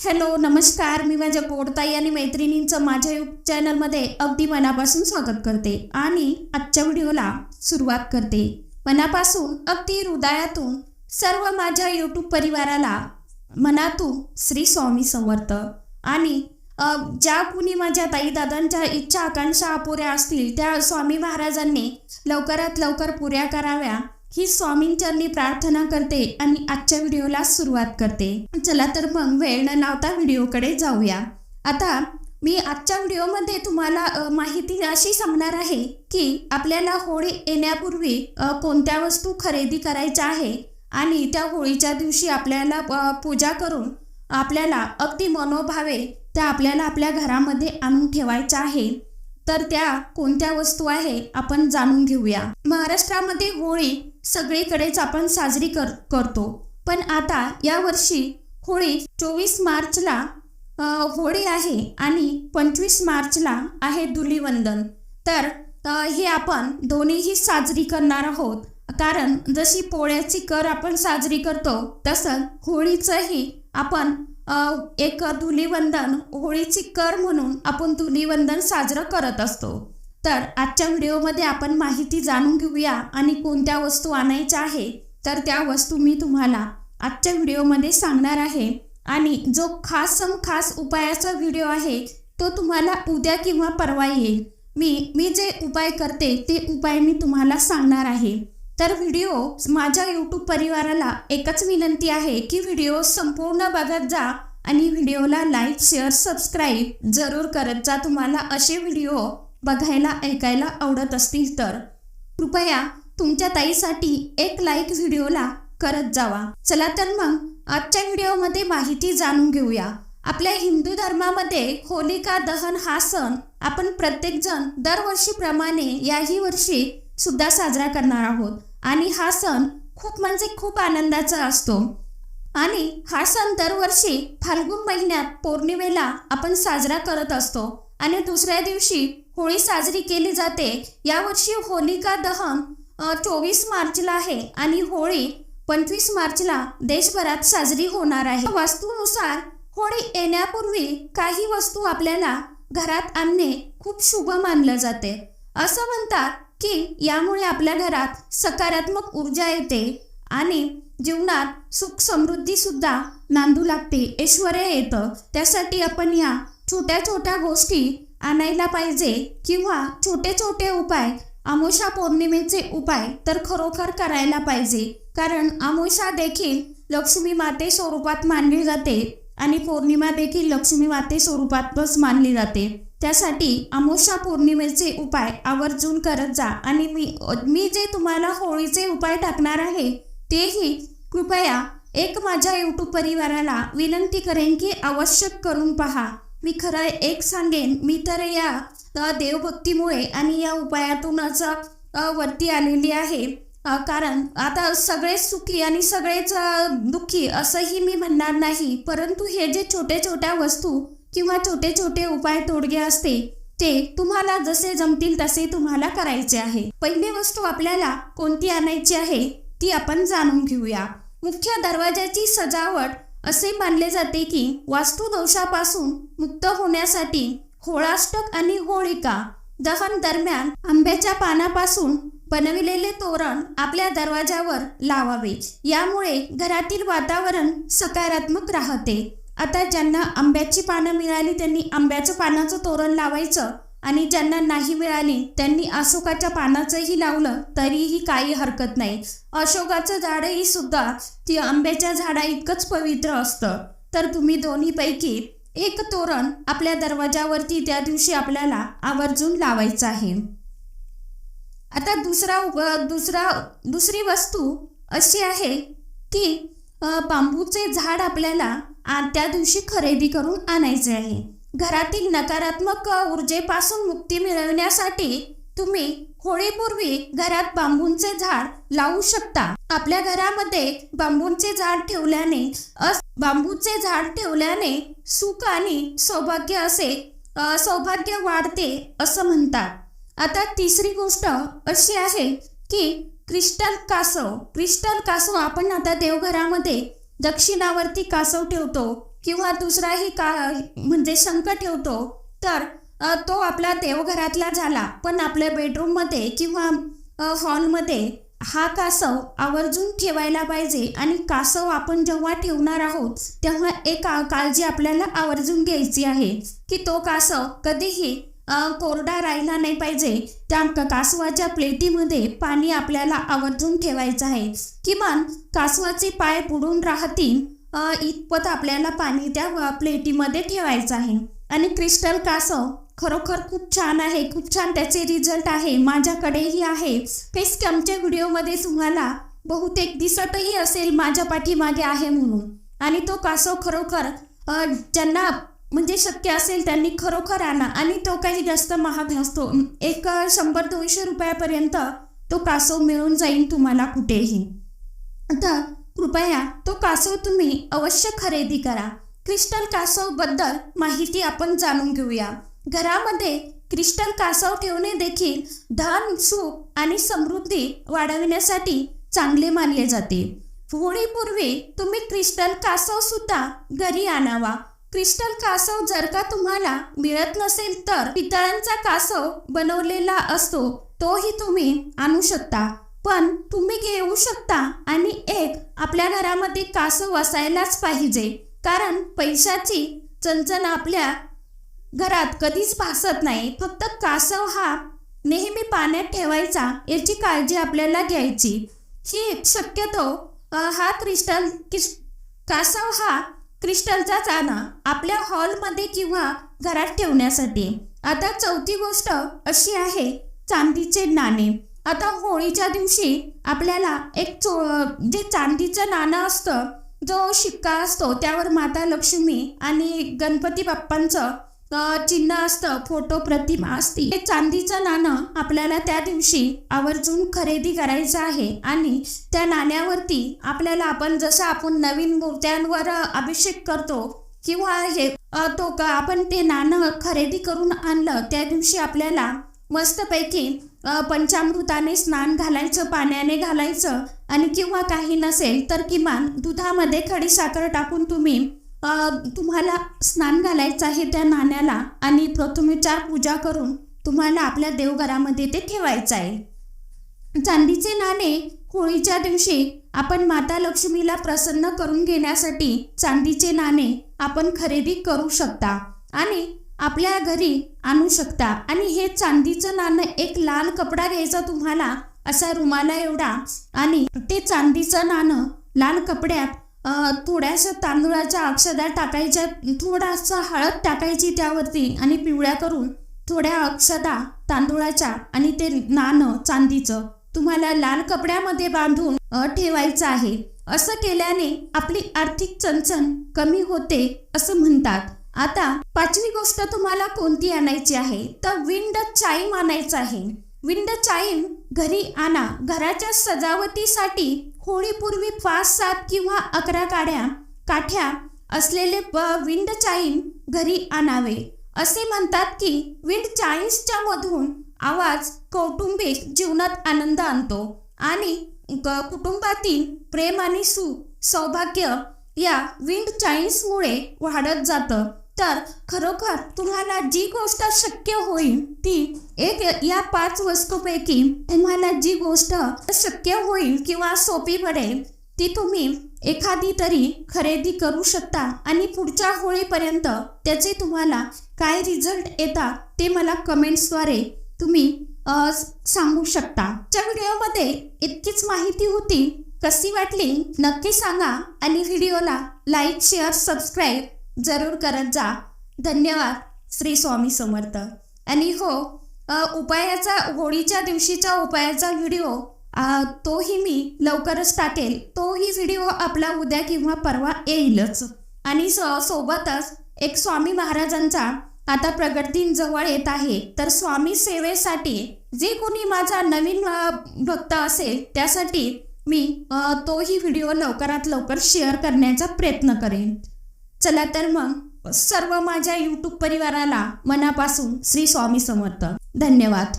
Hello नमस्कार. मी माझ्या कोडताई आणि मैत्रिणींचं माझ्या यूट्यूब चॅनलमध्ये अगदी मनापासून स्वागत करते आणि आजच्या व्हिडिओला सुरुवात करते. मनापासून अगदी हृदयातून सर्व माझ्या यूट्यूब परिवाराला मनातून श्री स्वामी समर्थ. आणि ज्या कुणी माझ्या ताईदादांच्या इच्छा आकांक्षा अपुऱ्या असतील त्या स्वामी महाराजांनी लवकरात लवकर पुऱ्या कराव्या. ही स्वामींचरणी प्रार्थना करते आणि आजच्या व्हिडिओला सुरुवात करते. चला तर मग वेळ न लावता व्हिडिओकडे जाऊया. आता मी आजच्या व्हिडिओमध्ये तुम्हाला माहिती अशी सांगणार आहे की आपल्याला होळी येण्यापूर्वी कोणत्या वस्तू खरेदी करायच्या आहे आणि त्या होळीच्या दिवशी आपल्याला पूजा करून आपल्याला अगदी मनोभावे त्या आपल्याला आपल्या घरामध्ये आणून ठेवायच्या आहे. तर त्या कोणत्या वस्तू आहे आपण जाणून घेऊया. महाराष्ट्रामध्ये होळी सगळीकडेच आपण साजरी कर करतो. पण आता यावर्षी होळी चोवीस मार्चला होळी आहे आणि पंचवीस मार्चला आहे धुलीवंदन. तर हे आपण दोन्हीही साजरी करणार आहोत. कारण जशी पोळ्याची कर आपण साजरी करतो तसं होळीचंही आपण एक धुलीवंदन होळीची कर म्हणून आपण धुलीवंदन साजरं करत असतो. तर आजच्या व्हिडिओमध्ये आपण माहिती जाणून घेऊया आणि कोणत्या वस्तू आणायच्या आहे तर त्या वस्तू मी तुम्हाला आजच्या व्हिडिओमध्ये सांगणार आहे. आणि जो खास सम खास उपायाचा व्हिडिओ आहे तो तुम्हाला उद्या किंवा परवा येईल. मी मी जे उपाय करते ते उपाय मी तुम्हाला सांगणार आहे. तर व्हिडिओ माझ्या यूट्यूब परिवाराला एकच विनंती आहे की व्हिडिओ संपूर्ण बघत जा आणि व्हिडिओला लाईक शेअर सबस्क्राईब जरूर करत जा. तुम्हाला असे व्हिडिओ बघायला ऐकायला आवडत असतील तर. कृपया तुमच्या ताईसाठी एक लाईक व्हिडिओला करत जावा. चला तर मग आजच्या व्हिडिओमध्ये माहिती जाणून घेऊया. आपल्या हिंदू धर्मामध्ये होलिका दहन हा सण आपण प्रत्येकजण दरवर्षीप्रमाणे याही वर्षी सुद्धा साजरा करणार आहोत. आणि हा सण खूप म्हणजे खूप आनंदाचा असतो. आणि हा सण दरवर्षी फाल्गुन महिन्यात पौर्णिमेला आपण साजरा करत असतो. आणि दुसऱ्या दिवशी होळी साजरी केली जाते. यावर्षी होलिका दहन चोवीस मार्चला आहे. आणि होळी पंचवीस मार्चला देशभरात साजरी होणार आहे. वास्तूनुसार होळी येण्यापूर्वी काही वस्तू आपल्याला घरात आणणे खूप शुभ मानलं जाते. असं म्हणतात की यामुळे आपल्या घरात सकारात्मक ऊर्जा येते आणि जीवनात सुख समृद्धीसुद्धा नांदू लागते ऐश्वर्य येतं. त्यासाठी आपण या छोट्या छोट्या गोष्टी आणायला पाहिजे किंवा छोटे छोटे उपाय आमोशा पौर्णिमेचे उपाय तर खरोखर करायला पाहिजे. कारण आमोशा देखील लक्ष्मी माते स्वरूपात मानली जाते आणि पौर्णिमा देखील लक्ष्मी माते स्वरूपातच मानली जाते. त्यासाठी अमोशा पौर्णिमेचे उपाय आवर्जून करत जा. आणि मी मी जे तुम्हाला होळीचे उपाय टाकणार आहे तेही कृपया एक माझ्या यूट्यूब परिवाराला विनंती करेन की आवश्यक करून पहा. मी खरं एक सांगेन मी तर या देवभक्तीमुळे आणि या उपायातूनच वरती आलेली आहे. कारण आता सगळेच सुखी आणि सगळेच दुःखी असंही मी म्हणणार नाही. परंतु हे जे छोट्या छोट्या वस्तू किंवा छोटे छोटे उपाय तोडगे असते ते तुम्हाला जसे जमतील तसे तुम्हाला करायचे आहे. पहिली वस्तू आपल्याला कोणती आणायची आहे ती आपण जाणून घेऊया. मुख्य दरवाजाची सजावट असे मानले जाते की वास्तू दोषापासून मुक्त होण्यासाठी होळाष्टक आणि होळिका दहन दरम्यान आंब्याच्या पानापासून बनविलेले तोरण आपल्या दरवाजावर लावावे. यामुळे घरातील वातावरण सकारात्मक राहते. आता ज्यांना आंब्याची पानं मिळाली त्यांनी आंब्याचं पानाचं तोरण लावायचं आणि ज्यांना नाही मिळाली त्यांनी अशोकाच्या पानाचंही लावलं तरीही काही हरकत नाही. अशोकाचं झाडही सुद्धा ती आंब्याच्या झाडा इतकंच पवित्र असतं. तर तुम्ही दोन्हीपैकी एक तोरण आपल्या दरवाजावरती त्या दिवशी आपल्याला आवर्जून लावायचं आहे. आता दुसरा दुसरा दुसरी वस्तू अशी आहे की बांबूचे झाड आपल्याला त्या दिवशी खरेदी करून आणायचे आहे. घरातील नकारात्मक ऊर्जेपासून मुक्ती मिळवण्यासाठी तुम्ही होळीपूर्वी घरात बांबूंचे झाड लावू शकता. आपल्या घरामध्ये बांबूंचे झाड ठेवल्याने बांबूचे झाड ठेवल्याने सुख आणि सौभाग्य असे सौभाग्य वाढते असं म्हणतात. आता तिसरी गोष्ट अशी आहे की क्रिस्टल कासव क्रिस्टल कासव आपण आता देवघरामध्ये दक्षिणावरती कासव ठेवतो किंवा दुसराही का म्हणजे शंख ठेवतो तर तो आपला देवघरातला झाला. पण आपल्या बेडरूममध्ये किंवा हॉलमध्ये हा कासव आवर्जून ठेवायला पाहिजे आणि कासव आपण जेव्हा ठेवणार आहोत तेव्हा एक काळजी आपल्याला आवर्जून घ्यायची आहे की तो कासव कधीही कोरडा राहिला नाही पाहिजे. त्या कासवाच्या प्लेटीमध्ये पाणी आपल्याला आवर्जून ठेवायचं आहे. किमान कासवाचे पाय बुडून राहतील इतपत आपल्याला पाणी त्या प्लेटीमध्ये ठेवायचं आहे. आणि क्रिस्टल कासव खरोखर खूप छान आहे. खूप छान त्याचे रिझल्ट आहे. माझ्याकडेही आहे. फेस कॅमच्या व्हिडिओमध्ये तुम्हाला बहुतेक दिसतही असेल माझ्या पाठीमागे आहे म्हणून. आणि तो कासव खरोखर ज्यांना म्हणजे शक्य असेल त्यांनी खरोखर आणा. आणि तो काही जास्त महाग नसतो. एक शंभर दोनशे रुपयापर्यंत तो कासव मिळून जाईल तुम्हाला कुठेही. आता कृपया तो कासव तुम्ही अवश्य खरेदी करा. क्रिस्टल कासवबद्दल माहिती आपण जाणून घेऊया. घरामध्ये क्रिस्टल कासव ठेवणे देखील धन सुख आणि समृद्धी वाढविण्यासाठी चांगले मानले जाते. होळीपूर्वी तुम्ही क्रिस्टल कासव सुद्धा घरी आणावा. क्रिस्टल कासव जर का तुम्हाला मिळत नसेल तर पितळांचा कासव बनवलेला असतो तोही तुम्ही आणू शकता. पण तुम्ही घेऊ शकता आणि एक आपल्या घरामध्ये कासव असायलाच पाहिजे कारण पैशाची चणचण आपल्या घरात कधीच भासत नाही. फक्त कासव हा नेहमी पाण्यात ठेवायचा याची काळजी आपल्याला घ्यायची. ही शक्यतो हा क्रिस्टल किस- कासव हा क्रिस्टलचा चाना आपल्या हॉलमध्ये किंवा घरात ठेवण्यासाठी. आता चौथी गोष्ट अशी आहे चांदीचे नाणे. आता होळीच्या दिवशी आपल्याला एक चो जे चांदीचं नाणं असतं जो शिक्का असतो त्यावर माता लक्ष्मी आणि गणपती बाप्पांचं चिन्ह असतं फोटो प्रतिमा असते. हे चांदीचं नाणं आपल्याला त्या दिवशी आवर्जून खरेदी करायचं आहे आणि त्या नाण्यावरती आपल्याला आपण जसं आपण नवीन मूर्त्यांवर अभिषेक करतो किंवा हे तो का आपण ते नाणं खरेदी करून आणलं त्या दिवशी आपल्याला मस्तपैकी पंचामृताने स्नान घालायचं पाण्याने घालायचं आणि किंवा काही नसेल तर किमान दुधामध्ये खडी साखर टाकून तुम्ही तुम्हाला स्नान घालायचं आहे त्या नाण्याला आणि प्रथमेचार पूजा करून तुम्हाला आपल्या देवघरामध्ये ते ठेवायचं आहे. चांदीचे नाणे होळीच्या दिवशी आपण माता लक्ष्मीला प्रसन्न करून घेण्यासाठी चांदीचे नाणे आपण खरेदी करू शकता आणि आपल्या घरी आणू शकता. आणि हे चांदीचं नाणं एक लाल कपडा घ्यायचा तुम्हाला असा रुमाला एवढा आणि ते चांदीचं नाणं लाल कपड्यात थोड्याशा तांदूळाच्या अक्षदा टाकायच्या थोडासा हळद टाकायची त्यावरती आणि पिवळ्या करून थोड्या अक्षदा तांदूळाच्या आणि ते नाणं चांदीचं तुम्हाला लाल कपड्यामध्ये बांधून ठेवायचं आहे. असं केल्याने आपली आर्थिक चणचण कमी होते असं म्हणतात. आता पाचवी गोष्ट तुम्हाला कोणती आणायची आहे? तर विंड चाईम आणायचं आहे. विंड चाईम घरी आणा. घराच्या सजावटीसाठी होळीपूर्वी पाच सात किंवा अकरा काड्या काठ्या असलेले ब- विंड चाईन घरी आणावे. असे म्हणतात की विंड चाईन्सच्या मधून आवाज कौटुंबिक जीवनात आनंद आणतो आणि कुटुंबातील प्रेम आणि सुख सौभाग्य या विंड चाईन्समुळे वाढत जातं. तर खरोखर तुम्हाला जी गोष्ट शक्य होईल ती एक या पाच वस्तूपैकी तुम्हाला जी गोष्ट शक्य होईल किंवा सोपी पडेल ती तुम्ही एखादी तरी खरेदी करू शकता आणि पुढच्या होळीपर्यंत त्याचे तुम्हाला काय रिझल्ट येतात ते मला कमेंट्सद्वारे तुम्ही सांगू शकता. च्या व्हिडिओमध्ये इतकीच माहिती होती. कशी वाटली नक्की सांगा आणि व्हिडिओला लाईक शेअर सबस्क्राईब जरूर करत जा धन्यवाद श्री स्वामी समर्थ. आणि हो उपायाचा होळीच्या दिवशीच्या उपायाचा व्हिडिओ तोही मी लवकरच टाकेल. तोही व्हिडिओ आपला उद्या किंवा परवा येईलच. आणि स सोबतच एक स्वामी महाराजांचा आता प्रगतींजवळ येत आहे. तर स्वामी सेवेसाठी जे कोणी माझा नवीन भक्त असेल त्यासाठी मी तोही व्हिडिओ लवकरात लवकर शेअर करण्याचा प्रयत्न करेन. चला तर मग सर्व माझ्या यूट्यूब परिवाराला मनापासून श्री स्वामी समर्थ. धन्यवाद.